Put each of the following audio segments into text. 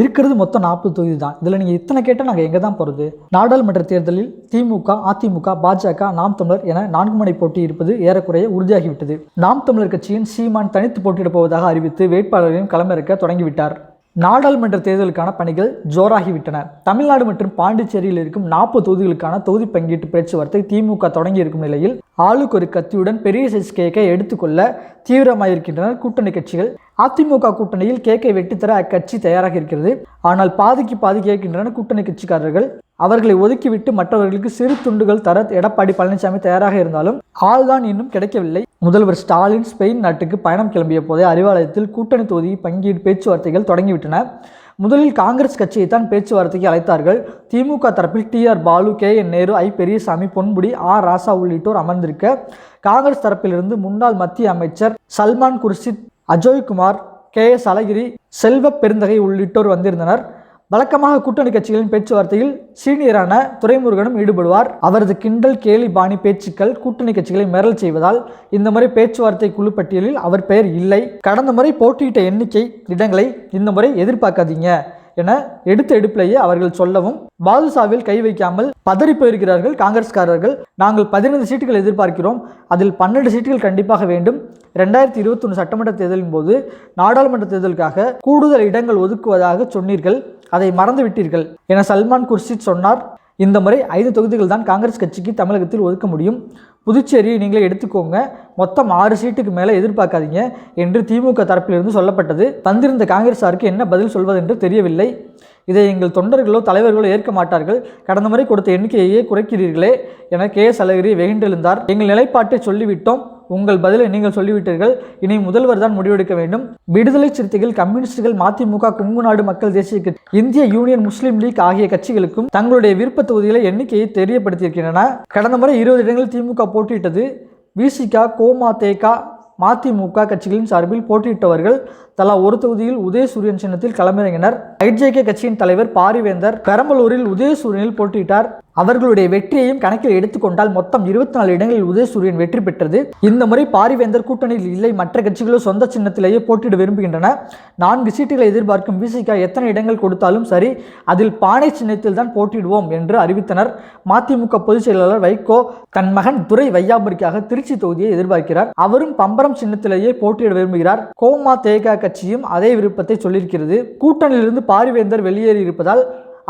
இருக்கிறது மொத்தம் நாற்பது தொகுதி தான். இதில் நீங்கள் இத்தனை கேட்டால் நாங்கள் எங்கே தான் போகிறது நாடாளுமன்ற தேர்தலில் திமுக அதிமுக பாஜக நாம் தமிழர் என நான்கு முனை போட்டி இருப்பது ஏறக்குறைய உறுதியாகிவிட்டது. நாம் தமிழர் கட்சியின் சீமான் தனித்து போட்டியிடப் போவதாக அறிவித்து வேட்பாளர்களையும் களமிறக்க தொடங்கிவிட்டார். நாடாளுமன்ற தேர்தலுக்கான பணிகள் ஜோராகிவிட்டன. தமிழ்நாடு மற்றும் பாண்டிச்சேரியில் இருக்கும் நாற்பது தொகுதிகளுக்கான தொகுதி பங்கீட்டு பேச்சுவார்த்தை திமுக தொடங்கி இருக்கும் நிலையில் ஆளுக்கு ஒரு கத்தியுடன் பெரிய சைஸ் கேக்கை எடுத்துக்கொள்ள தீவிரமாயிருக்கின்றனர் கூட்டணி கட்சிகள். அதிமுக கூட்டணியில் கேக்கை வெட்டித்தர அக்கட்சி தயாராக இருக்கிறது. ஆனால் பாதிக்கு பாதி கேட்கின்றன கூட்டணி கட்சிக்காரர்கள். அவர்களை ஒதுக்கிவிட்டு மற்றவர்களுக்கு சிறு துண்டுகள் தர எடப்பாடி பழனிசாமி தயாராக இருந்தாலும் ஆள்தான் இன்னும் கிடைக்கவில்லை. முதல்வர் ஸ்டாலின் ஸ்பெயின் நாட்டுக்கு பயணம் கிளம்பிய போதே அறிவாலயத்தில் கூட்டணி தொகுதி பங்கீடு பேச்சுவார்த்தைகள் தொடங்கிவிட்டன. முதலில் காங்கிரஸ் கட்சியை தான் பேச்சுவார்த்தைக்கு அழைத்தார்கள். திமுக தரப்பில் T R Baalu K N Nehru I Periyasamy Ponmudi R Raja உள்ளிட்டோர் அமர்ந்திருக்க காங்கிரஸ் தரப்பிலிருந்து முன்னாள் மத்திய அமைச்சர் சல்மான் குர்ஷித் அஜய்குமார் கே எஸ் அழகிரி செல்வ பெருந்தகை உள்ளிட்டோர் வந்திருந்தனர். வழக்கமாக கூட்டணி கட்சிகளின் பேச்சுவார்த்தையில் சீனியரான துரைமுருகனும் ஈடுபடுவார். அவரது கிண்டல் கேலி பாணி பேச்சுக்கள் கூட்டணி கட்சிகளை மிரல் செய்வதால் இந்த முறை பேச்சுவார்த்தை குழு பட்டியலில் அவர் பெயர் இல்லை. கடந்த முறை போட்டியிட்ட எண்ணிக்கை இடங்களை இந்த முறை எதிர்பார்க்காதீங்க. என எடுத்த எடுப்பிலேயே அவர்கள் சொல்லவும் பாதுஷாவில் கை வைக்காமல் பதறி போயிருக்கிறார்கள் காங்கிரஸ்காரர்கள். நாங்கள் பதினைந்து சீட்டுகள் எதிர்பார்க்கிறோம். அதில் பன்னெண்டு சீட்டுகள் கண்டிப்பாக வேண்டும். ரெண்டாயிரத்தி இருபத்தொன்று சட்டமன்ற தேர்தலின் போது நாடாளுமன்ற தேர்தலுக்காக கூடுதல் இடங்கள் ஒதுக்குவதாக சொன்னீர்கள். அதை மறந்து விட்டீர்கள் என சல்மான் குர்ஷித் சொன்னார். இந்த முறை ஐந்து தொகுதிகள் தான் காங்கிரஸ் கட்சிக்கு தமிழகத்தில் ஒதுக்க முடியும். புதுச்சேரியை நீங்களே எடுத்துக்கோங்க. மொத்தம் ஆறு சீட்டுக்கு மேலே எதிர்பார்க்காதீங்க என்று திமுக தரப்பிலிருந்து சொல்லப்பட்டது. வந்திருந்த காங்கிரஸாருக்கு என்ன பதில் சொல்வதென்று தெரியவில்லை. இதை எங்கள் தொண்டர்களோ தலைவர்களோ ஏற்க மாட்டார்கள். கடந்த முறை கொடுத்த எண்ணிக்கையே குறைக்கிறீர்களே என கே எஸ் அழகிரி வெகின்றெழுந்தார் எங்கள் நிலைப்பாட்டை சொல்லிவிட்டோம். உங்கள் பதிலை நீங்கள் சொல்லிவிட்டீர்கள். இனி முதல்வர் தான் முடிவெடுக்க வேண்டும். விடுதலை சிறுத்தைகள் கம்யூனிஸ்டுகள் மதிமுக கொங்கு நாடு மக்கள் தேசிய கட்சி இந்திய யூனியன் முஸ்லீம் லீக் ஆகிய கட்சிகளுக்கும் தங்களுடைய விருப்ப தொகுதிகளை எண்ணிக்கையை தெரியப்படுத்தியிருக்கின்றன. கடந்த முறை இருபது இடங்களில் திமுக போட்டியிட்டது. விசிகா கோமா தேகா மதிமுக கட்சிகளின் சார்பில் போட்டியிட்டவர்கள் தலா ஒரு தொகுதியில் உதயசூரியன் சின்னத்தில் களமிறங்கினர். ஐஜேகே கட்சியின் தலைவர் பாரிவேந்தர் பெரம்பலூரில் உதயசூரியனில் போட்டியிட்டார். அவர்களுடைய வெற்றியையும் கணக்கில் எடுத்துக்கொண்டால் மொத்தம் இருபத்தி நாலு இடங்களில் உதயசூரியன் வெற்றி பெற்றது. இந்த முறை பாரிவேந்தர் கூட்டணியில் இல்லை. மற்ற கட்சிகளோ சொந்த சின்னத்திலேயே போட்டியிட விரும்புகின்றன. நான்கு சீட்டுகளை எதிர்பார்க்கும் விசிகா எத்தனை இடங்கள் கொடுத்தாலும் சரி அதில் பானை சின்னத்தில் தான் போட்டியிடுவோம் என்று அறிவித்தனர். மதிமுக பொதுச் செயலாளர் வைகோ தன் மகன் துரை வையாபுரிக்காக திருச்சி தொகுதியை எதிர்பார்க்கிறார். அவரும் பம்பரம் சின்னத்திலேயே போட்டியிட விரும்புகிறார். கோமா தேகா கட்சியும் அதே விருப்பத்தை சொல்லியிருக்கிறது. கூட்டணியிலிருந்து பாரிவேந்தர் வெளியேறி இருப்பதால்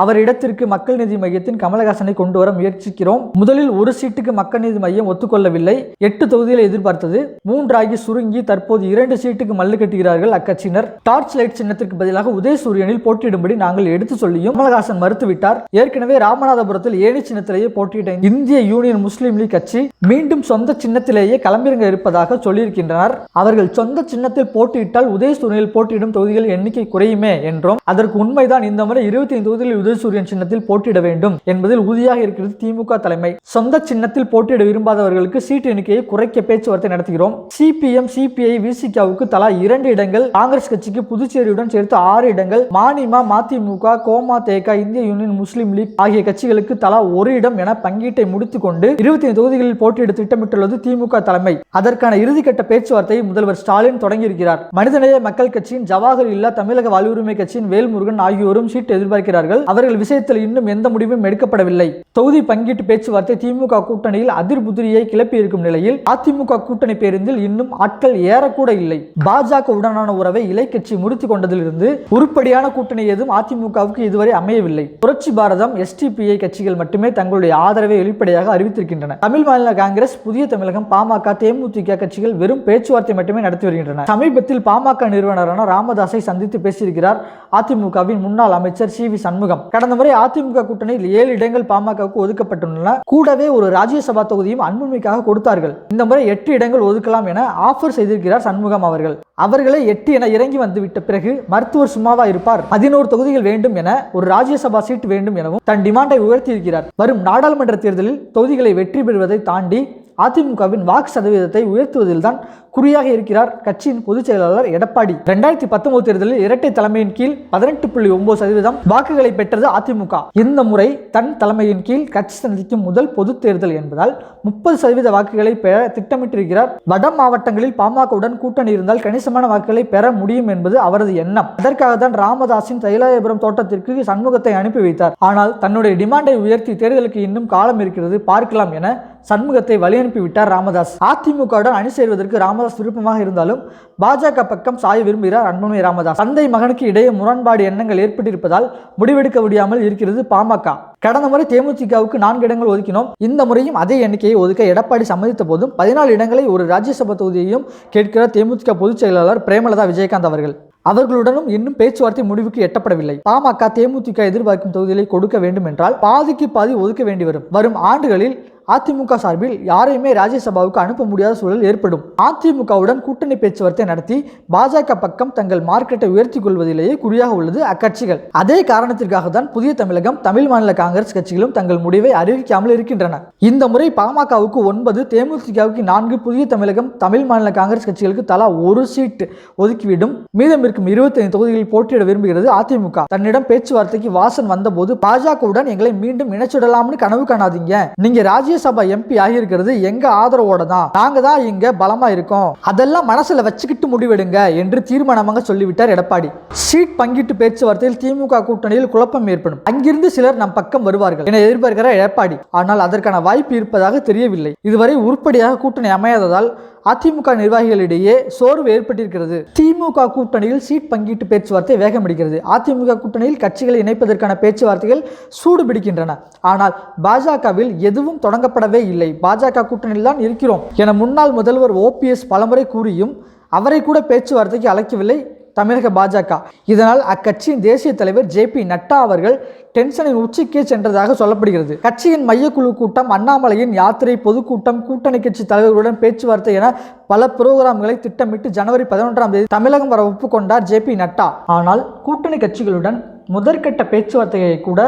அவர் இடத்திற்கு மக்கள் நீதி மையத்தின் கமலஹாசனை கொண்டு வர முயற்சிக்கிறோம். முதலில் ஒரு சீட்டுக்கு மக்கள் நீதி மையம் ஒத்துக்கொள்ளவில்லை. எட்டு தொகுதியில் எதிர்பார்த்தது. மூன்றாகி சுருங்கி தற்போது இரண்டு சீட்டுக்கு மல்லு கட்டுகிறார்கள் அக்கட்சியினர். டார்ச் லைட் சின்னத்திற்கு பதிலாக உதயசூரியனில் போட்டியிடும்படி நாங்கள் எடுத்து சொல்லியும் கமலஹாசன் மறுத்துவிட்டார். ஏற்கனவே ராமநாதபுரத்தில் ஏனி சின்னத்திலேயே போட்டியிட்ட இந்திய யூனியன் முஸ்லீம் லீக் கட்சி மீண்டும் சொந்த சின்னத்திலேயே களமிறங்க இருப்பதாக சொல்லியிருக்கின்றனர். அவர்கள் சொந்த சின்னத்தில் போட்டியிட்டால் உதயசூரியனில் போட்டியிடும் தொகுதிகள் எண்ணிக்கை குறையுமே என்றும் அதற்கு உண்மைதான். இந்த முறை இருபத்தி ஐந்து தொகுதிகளில் உதயசூரியன் சின்னத்தில் போட்டியிட வேண்டும் என்பதில் உறுதியாக இருக்கிறது திமுக தலைமை. சொந்த சின்னத்தில் போட்டியிட விரும்பாதவர்களுக்கு சீட்டு எண்ணிக்கையை குறைக்க பேச்சுவார்த்தை நடத்துகிறோம். சிபிஎம் சிபிஐ விசிகாவுக்கு தலா இரண்டு இடங்கள் காங்கிரஸ் கட்சிக்கு புதுச்சேரியுடன் சேர்த்து ஆறு இடங்கள் மானிமா மதிமுக கோமா தேகா இந்திய யூனியன் முஸ்லீம் லீக் ஆகிய கட்சிகளுக்கு தலா ஒரு இடம் என பங்கீட்டை முடித்துக் கொண்டு இருபத்தி ஐந்து தொகுதிகளில் போட்டியிட திட்டமிட்டுள்ளது திமுக தலைமை. அதற்கான இறுதிக்கட்ட பேச்சுவார்த்தையை முதல்வர் ஸ்டாலின் தொடங்கியிருக்கிறார். மனிதநேய மக்கள் கட்சியின் ஜவாஹர் இல்லா தமிழக வாழ்வுரிமை கட்சியின் வேல்முருகன் ஆகியோரும் சீட்டு எதிர்பார்க்கிறார்கள். அவர்கள் விஷயத்தில் இன்னும் எந்த முடிவும் எடுக்கப்படவில்லை. தொகுதி பங்கீட்டு பேச்சுவார்த்தை திமுக கூட்டணியில் அதிர்புதிரியை கிளப்பி இருக்கும் நிலையில் அதிமுக கூட்டணி பேருந்தில் இன்னும் ஆட்கள் ஏறக்கூட இல்லை. பாஜக உடனான உறவை இலை கட்சி முடித்துக் கொண்டதிலிருந்து உருப்படியான கூட்டணி எதுவும் அதிமுகவுக்கு இதுவரை அமையவில்லை. புரட்சி பாரதம் எஸ்டிபிஐ கட்சிகள் மட்டுமே தங்களுடைய ஆதரவை வெளிப்படையாக அறிவித்திருக்கின்றன. தமிழ் மாநில காங்கிரஸ் புதிய தமிழகம் பாமக தேமுதிக கட்சிகள் வெறும் பேச்சுவார்த்தை மட்டுமே நடத்தி வருகின்றன. சமீபத்தில் பாமக நிறுவனரான ராமதாஸை சந்தித்து பேசியிருக்கிறார் அதிமுகவின் முன்னாள் அமைச்சர் சி வி சண்முகம். கடந்த முறை அதிமுக கூட்டணியில் ஏழு இடங்கள் பாமகவுக்கு ஒதுக்கப்பட்டுள்ளன. கூடவே ஒரு ராஜ்யசபா தொகுதியும் அன்புமிக்காக கொடுத்தார்கள். இந்த முறை எட்டு இடங்கள் ஒதுக்கலாம் என ஆஃபர் செய்திருக்கிறார் சண்முகம் அவர்கள். அவர்களே எட்டு என இறங்கி வந்து விட்ட பிறகு மருத்துவர் சும்மாவா இருப்பார். பதினோரு தொகுதிகள் வேண்டும் என ஒரு ராஜ்யசபா சீட் வேண்டும் எனவும் தன் டிமாண்டை உயர்த்தி இருக்கிறார் வரும் நாடாளுமன்ற தேர்தலில் தொகுதிகளை வெற்றி பெறுவதை தாண்டி அதிமுகவின் வாக்கு சதவீதத்தை உயர்த்துவதில்தான் குறியாக இருக்கிறார் கட்சியின் பொதுச் செயலாளர் எடப்பாடி. ரெண்டாயிரத்தி பத்தொன்பது தேர்தலில் இரட்டை தலைமையின் கீழ் பதினெட்டு புள்ளி ஒன்பது சதவீதம் வாக்குகளை பெற்றது அதிமுக. இந்த முறை தன் தலைமையின் கீழ் கட்சி சந்திக்கும் முதல் பொது தேர்தல் என்பதால் முப்பது சதவீத வாக்குகளை பெற திட்டமிட்டிருக்கிறார். வட மாவட்டங்களில் பாமகவுடன் கூட்டணி இருந்தால் கணிசமான வாக்குகளை பெற முடியும் என்பது அவரது எண்ணம். அதற்காக தான் ராமதாஸின் தைலாயபுரம் தோட்டத்திற்கு சண்முகத்தை அனுப்பி வைத்தார். ஆனால் தன்னுடைய டிமாண்டை உயர்த்தி தேர்தலுக்கு இன்னும் காலம் இருக்கிறது பார்க்கலாம் என சண்முகத்தை வழியனுப்பிவிட்டார் ராமதாஸ். அதிமுகவுடன் அணி சேர்வதற்கு ராமதாஸ் விருப்பமாக இருந்தாலும் பாஜக பக்கம் சாய விரும்புகிறார் அன்புமணி ராமதாஸ். தந்தை மகனுக்கு இடையே முரண்பாடு எண்ணங்கள் ஏற்பட்டிருப்பதால் முடிவெடுக்க முடியாமல் இருக்கிறது பாமக. கடந்த முறை தேமுதிகவுக்கு நான்கு இடங்கள் ஒதுக்கினோம். இந்த முறையும் அதே எண்ணிக்கையை ஒதுக்க எடப்பாடி சம்மதித்த போதும் பதினாலு இடங்களை ஒரு ராஜ்யசபா தொகுதியையும் கேட்கிறார் தேமுதிக பொதுச் செயலாளர் பிரேமலதா விஜயகாந்த் அவர்கள். அவர்களுடனும் இன்னும் பேச்சுவார்த்தை முடிவுக்கு எட்டப்படவில்லை. பாமக தேமுதிக எதிர்பார்க்கும் தொகுதிகளை கொடுக்க வேண்டும் என்றால் பாதிக்கு பாதி ஒதுக்க வேண்டி வரும். வரும் ஆண்டுகளில் அதிமுக சார்பில் யாரையுமே ராஜ்யசபாவுக்கு அனுப்ப முடியாத சூழல் ஏற்படும். அதிமுகவுடன் கூட்டணி பேச்சுவார்த்தை நடத்தி பாஜக பக்கம் தங்கள் மார்க்கெட்டை உயர்த்தி கொள்வதிலேயே குறியாக உள்ளது அக்கட்சிகள். அதே காரணத்திற்காக தான் புதிய தமிழகம் தமிழ் மாநில காங்கிரஸ் கட்சிகளும் தங்கள் முடிவை அறிவிக்காமல் இருக்கின்றன. இந்த முறை பாமகவுக்கு ஒன்பது தேமுதிகவுக்கு நான்கு புதிய தமிழகம் தமிழ் மாநில காங்கிரஸ் கட்சிகளுக்கு தலா ஒரு சீட் ஒதுக்கிவிடும். மீதம் இருக்கும் இருபத்தைந்து தொகுதிகளில் போட்டியிட விரும்புகிறது அதிமுக. தன்னிடம் பேச்சுவார்த்தைக்கு வாசன் வந்தபோது பாஜகவுடன் எங்களை மீண்டும் இணைச்சிடலாம்னு கனவு காணாதீங்க. நீங்க ராஜ்யசபா எம்பி ஆகியிருக்கிறது எங்க ஆதரவோட தான் நாங்க தான் இங்க பலமா இருக்கோம். அதெல்லாம் மனசுல வச்சுக்கிட்டு முடிவெடுங்க என்று தீர்மானமாக சொல்லிவிட்டார் எடப்பாடி. சீட் பங்கிட்டு பேச்சுவார்த்தையில் திமுக கூட்டணியில் குழப்பம் ஏற்படும். அங்கிருந்து சிலர் நம் பக்கம் வருவார்கள் என எதிர்பார்க்கிறார் எடப்பாடி. ஆனால் அதற்கான வாய்ப்பு இருப்பதாக தெரியவில்லை. இதுவரை உருப்படியாக கூட்டணி அமையாததால் அதிமுக நிர்வாகிகளிடையே சோர்வு ஏற்பட்டிருக்கிறது. திமுக கூட்டணியில் சீட் பங்கீட்டு பேச்சுவார்த்தை வேகமடிக்கிறது. அதிமுக கூட்டணியில் கட்சிகளை இணைப்பதற்கான பேச்சுவார்த்தைகள் சூடு பிடிக்கின்றன ஆனால் பாஜகவில் எதுவும் தொடங்கப்படவே இல்லை. பாஜக கூட்டணியில் தான் இருக்கிறோம் என முன்னாள் முதல்வர் ஓபிஎஸ் பலமுறை கூறியும் அவரை கூட பேச்சுவார்த்தைக்கு அழைக்கவில்லை. தமிழக பாஜக. இதனால் அக்கட்சியின் தேசிய தலைவர் ஜே பி நட்டா அவர்கள் டென்ஷனின் உச்சிக்கே சென்றதாக சொல்லப்படுகிறது. கட்சியின் மையக்குழு கூட்டம் அண்ணாமலையின் யாத்திரை பொதுக்கூட்டம் கூட்டணி கட்சி தலைவர்களுடன் பேச்சுவார்த்தை என பல புரோகிராம்களை திட்டமிட்டு ஜனவரி பதினொன்றாம் தேதி தமிழகம் வர ஒப்புக்கொண்டார் ஜே பி நட்டா. ஆனால் கூட்டணி கட்சிகளுடன் முதற்கட்ட பேச்சுவார்த்தையை கூட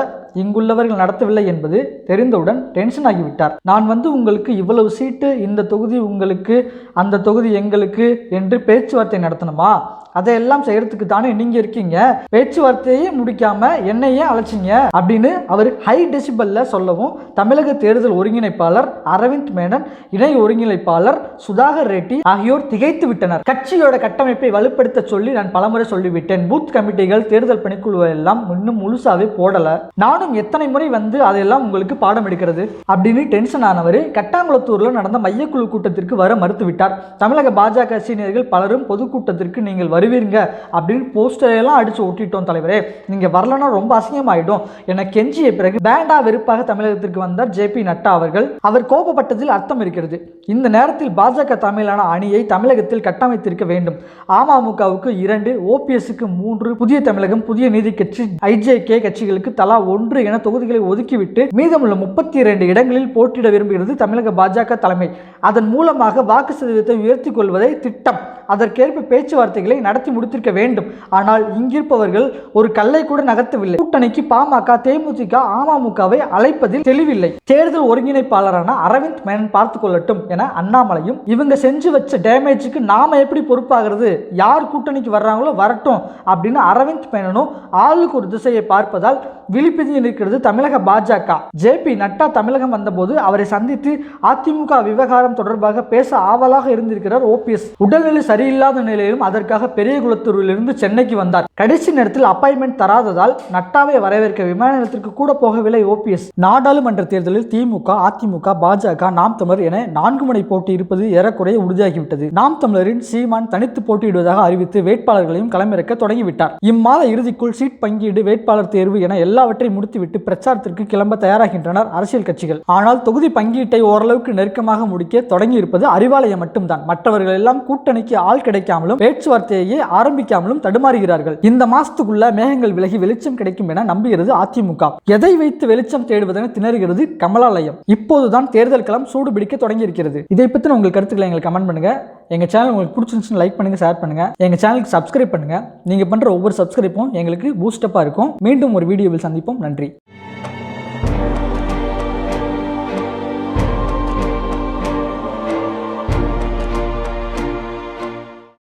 இங்குள்ளவர்கள் நடத்தவில்லை என்பது தெரிந்தவுடன் டென்ஷன் ஆகிவிட்டார். நான் வந்து உங்களுக்கு இவ்வளவு சீட்டு இந்த தொகுதி உங்களுக்கு அந்த தொகுதி எங்களுக்கு என்று பேச்சுவார்த்தை நடத்தணுமா? அதையெல்லாம் செய்யறதுக்கு தானே நீங்க இருக்கீங்க. பேச்சுவார்த்தையே முடிக்காம என்னையே அழைச்சிங்க அப்படின்னு அவர் ஹை டெசிபல்ல சொல்லவும் தமிழக தேர்தல் ஒருங்கிணைப்பாளர் அரவிந்த் மேனன் இணை ஒருங்கிணைப்பாளர் சுதாகர் ரெட்டி ஆகியோர் திகைத்து விட்டனர். கட்சியோட கட்டமைப்பை வலுப்படுத்த சொல்லி நான் பலமுறை சொல்லிவிட்டேன். பூத் கமிட்டிகள் தேர்தல் பணிக்குழு எல்லாம் இன்னும் முழுசாவே போடல. நானும் எத்தனை முறை வந்து அதையெல்லாம் உங்களுக்கு பாடம் எடுக்கிறது? அப்படின்னு டென்ஷன் ஆனவர் கட்டாங்குளத்தூரில் நடந்த மையக்குழு கூட்டத்திற்கு வர மறுத்துவிட்டார். தமிழக பாஜக சீனியர்கள் பலரும் பொதுக்கூட்டத்திற்கு நீங்கள் வருவீங்க அப்படின்னு போஸ்டர் எல்லாம் ஒட்டிட்டோம் தலைவரே. நீங்கள் வரலன்னா ரொம்ப அசிங்கமாயிடும். என கெஞ்சிய பிறகு பேண்டா வெறுப்பாக தமிழகத்திற்கு வந்தார் ஜே பி நட்டா அவர்கள். அவர் கோபப்பட்டதில் அர்த்தம் இருக்கிறது. இந்த நேரத்தில் பாஜக தமிழான அணியை தமிழகத்தில் கட்டமைத்திருக்க வேண்டும். அமமுகவுக்கு இரண்டு ஓபிஎஸ்க்கு மூன்று புதிய தமிழகம் புதிய நீதி கட்சி ஐஜேகே கட்சிகளுக்கு தலா ஒன்று என தொகுதிகளை ஒதுக்கிவிட்டு மீதமுள்ள முப்பத்தி இரண்டு இடங்களில் போட்டியிட விரும்புகிறது தமிழக பாஜக தலைமை. அதன் மூலமாக வாக்கு சதவீதத்தை உயர்த்தி கொள்வதை திட்டம். அதற்கேற்ப பேச்சுவார்த்தைகளை நடத்தி முடித்திருக்க வேண்டும். ஆனால் இங்கிருப்பவர்கள் ஒரு கல்லை கூட நகர்த்தவில்லை. கூட்டணிக்கு பாமக தேமுதிக அமமுகவை அழைப்பதில் தெளிவில்லை. தேர்தல் ஒருங்கிணைப்பாளரான அரவிந்த் மேனன் பார்த்து கொள்ளட்டும் என அண்ணாமலையும் இவங்க செஞ்சு வச்ச டேமேஜுக்கு நாம எப்படி பொறுப்பாகிறது? யார் கூட்டணிக்கு வர்றாங்களோ வரட்டும் அப்படின்னு அரவிந்த் மேனனும் ஆளுக்கு ஒரு திசையை பார்ப்பதால் விழிப்பிதில் நிற்கிறது தமிழக பாஜக. ஜே பி நட்டா தமிழகம் வந்தபோது அவரை சந்தித்து அதிமுக விவகாரம் தொடர்பாக பேச ஆவலாக இருந்திருக்கிறார் ஓபிஎஸ். உடல்நிலை சரியில்லாத நிலையிலும் அதற்காக பெரியகுளத்தூரிலிருந்து சென்னைக்கு வந்தார். கடைசி நேரத்தில் அப்பாயின்மெண்ட் தராததால் நட்டாவை வரவேற்க விமான நிலையத்திற்கு கூட போகவில்லை ஓபிஎஸ். நாடாளுமன்ற தேர்தலில் திமுக அதிமுக பாஜக நாம் தமிழர் என நான்கு முனை போட்டி இருப்பது ஏறக்குறைய உறுதியாகிவிட்டது. நாம் தமிழரின் சீமான் தனித்து போட்டியிடுவதாக அறிவித்து வேட்பாளர்களையும் களமிறக்க தொடங்கிவிட்டார். இம்மாத இறுதிக்குள் சீட் பங்கீடு வேட்பாளர் தேர்வு என எல்லாவற்றையும் முடித்து முடித்துவிட்டு பிரச்சாரத்திற்கு கிளம்ப தயாராகின்றனர் அரசியல் கட்சிகள். ஆனால் தொகுதி பங்கீட்டை ஓரளவுக்கு நெருக்கமாக முடிக்க தொடங்கி இருப்பது அறிவாலயம் மட்டும்தான். மற்றவர்கள் எல்லாம் கூட்டணிக்கு ஆள் கிடைக்காமலும் பேச்சுவார்த்தையை ஆரம்பிக்காமலும் தடுமாறுகிறார்கள். இந்த மாசத்துக்குள்ள மேகங்கள் விலகி வெளிச்சம் கிடைக்கும் என நம்புகிறது அதிமுக. எதை வைத்து வெளிச்சம் தேடுவதென திணறுகிறது கமலாலயம். இப்போதுதான் தேர்தல் களம் சூடு பிடிக்க தொடங்கி இருக்கிறது இதை பற்றின உங்கள் கருத்துக்களை எங்களுக்கு கமெண்ட் பண்ணுங்க. எங்கள் சேனல் உங்களுக்கு பிடிச்சிருந்துச்சுன்னு லைக் பண்ணுங்கள் ஷேர் பண்ணுங்கள் எங்கள் சேனலுக்கு சப்ஸ்கிரைப் பண்ணுங்கள் நீங்கள் பண்ணுற ஒவ்வொரு சப்ஸ்கிரைப்பும் எங்களுக்கு பூஸ்டப்பாக இருக்கும். மீண்டும் ஒரு வீடியோவில் சந்திப்போம். நன்றி.